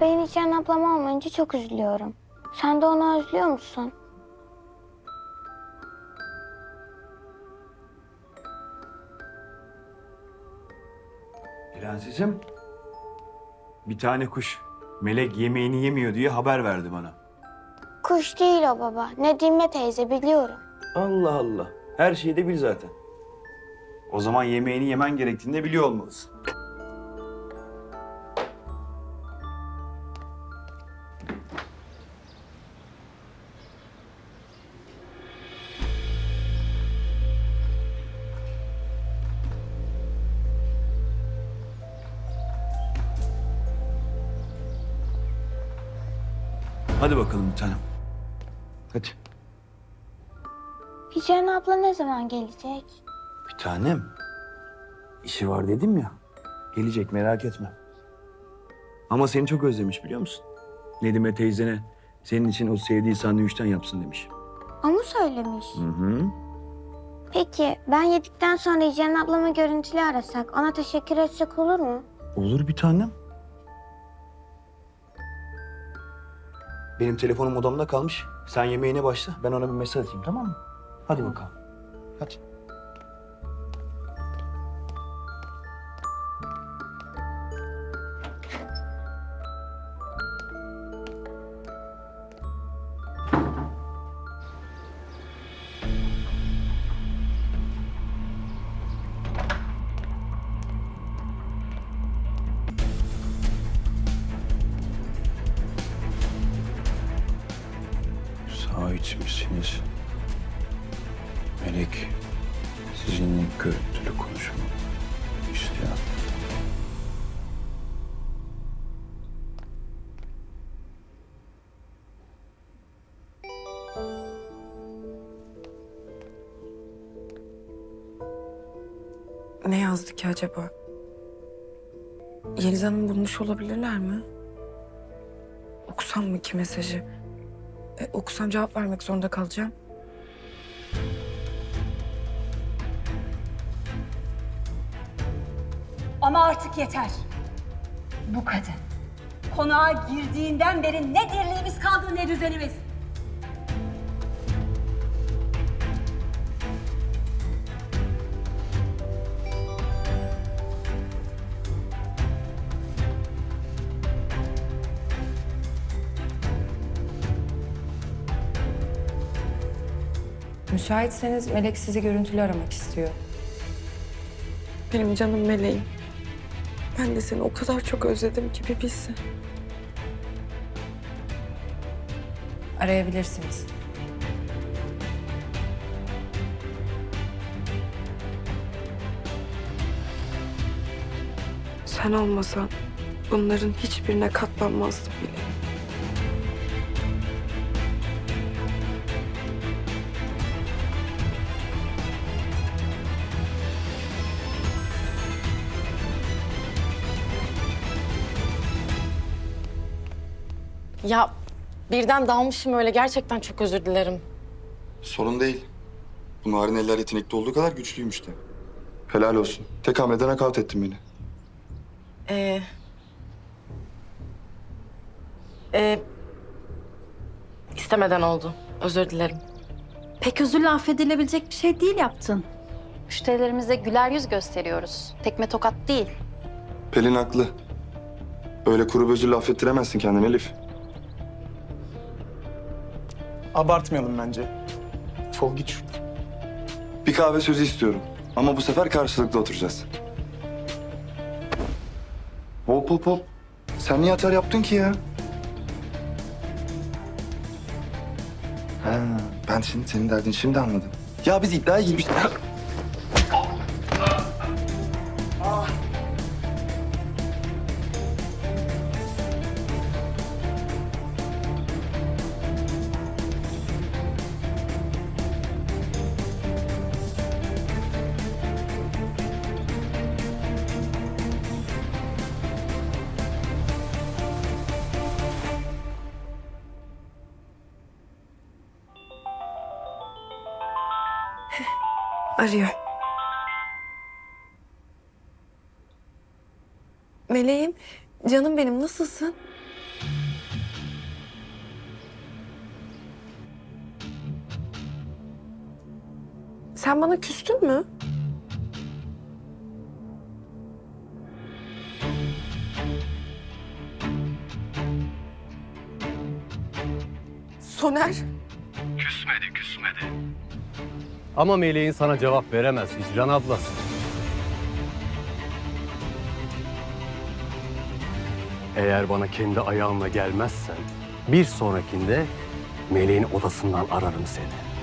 Ben Hicran ablam olmayınca çok üzülüyorum. Sen de onu özlüyor musun? Prensesim. Bir tane kuş. Melek yemeğini yemiyor diye haber verdi bana. Kuş değil o baba. Nedime teyze biliyorum. Allah Allah. Her şeyi de bil zaten. O zaman yemeğini yemen gerektiğini de biliyor olmalısın. Hadi bakalım bir tanem. Hadi. Hicran abla ne zaman gelecek? Bir tanem. İşi var dedim ya. Gelecek merak etme. Ama seni çok özlemiş biliyor musun? Nedime teyzene senin için o sevdiği sandviçten yapsın demiş. O mu söylemiş? Hı hı. Peki ben yedikten sonra Hicran ablamı görüntülü arasak ona teşekkür etsek olur mu? Olur bir tanem. Benim telefonum odamda kalmış. Sen yemeğine başla. Ben ona bir mesaj atayım tamam mı? Hadi bakalım. Hadi. Müsait misiniz? Melek sizinle görüntülü konuşmak istiyor. Ne yazdı ki acaba? Yeliz Hanım bulmuş olabilirler mi? Okusam mı ki mesajı? E, okusam cevap vermek zorunda kalacağım. Ama artık yeter. Bu kadın. Konağa girdiğinden beri ne dirliğimiz kaldı ne düzenimiz. Müsaitseniz Melek sizi görüntülü aramak istiyor. Benim canım meleğim. Ben de seni o kadar çok özledim ki bir bilsin. Arayabilirsiniz. Sen olmasan bunların hiçbirine katlanmazdım bile. Ya birden dalmışım öyle. Gerçekten çok özür dilerim. Sorun değil. Bu narin eller yetenekli olduğu kadar güçlüymüş de. Helal olsun. Tek hamlede nakavt ettin beni. Ee, ee, istemeden oldu. Özür dilerim. Pek özürle affedilebilecek bir şey değil yaptın. Müşterilerimize güler yüz gösteriyoruz. Tekme tokat değil. Pelin haklı. Öyle kuru özürle affettiremezsin kendini Elif. Abartmayalım bence. Fol git şuradan. Bir kahve sözü istiyorum. Ama bu sefer karşılıklı oturacağız. Hop hop hop. Sen niye atar yaptın ki ya? Ha, ben şimdi senin derdini şimdi anladım. Ya biz iddiaya girmiştik. arıyor. Meleğim, canım benim nasılsın? Sen bana küstün mü? Soner. Ama Meleğin sana cevap veremez Hicran ablası. Eğer bana kendi ayağımla gelmezsen bir sonrakinde Meleğin odasından ararım seni.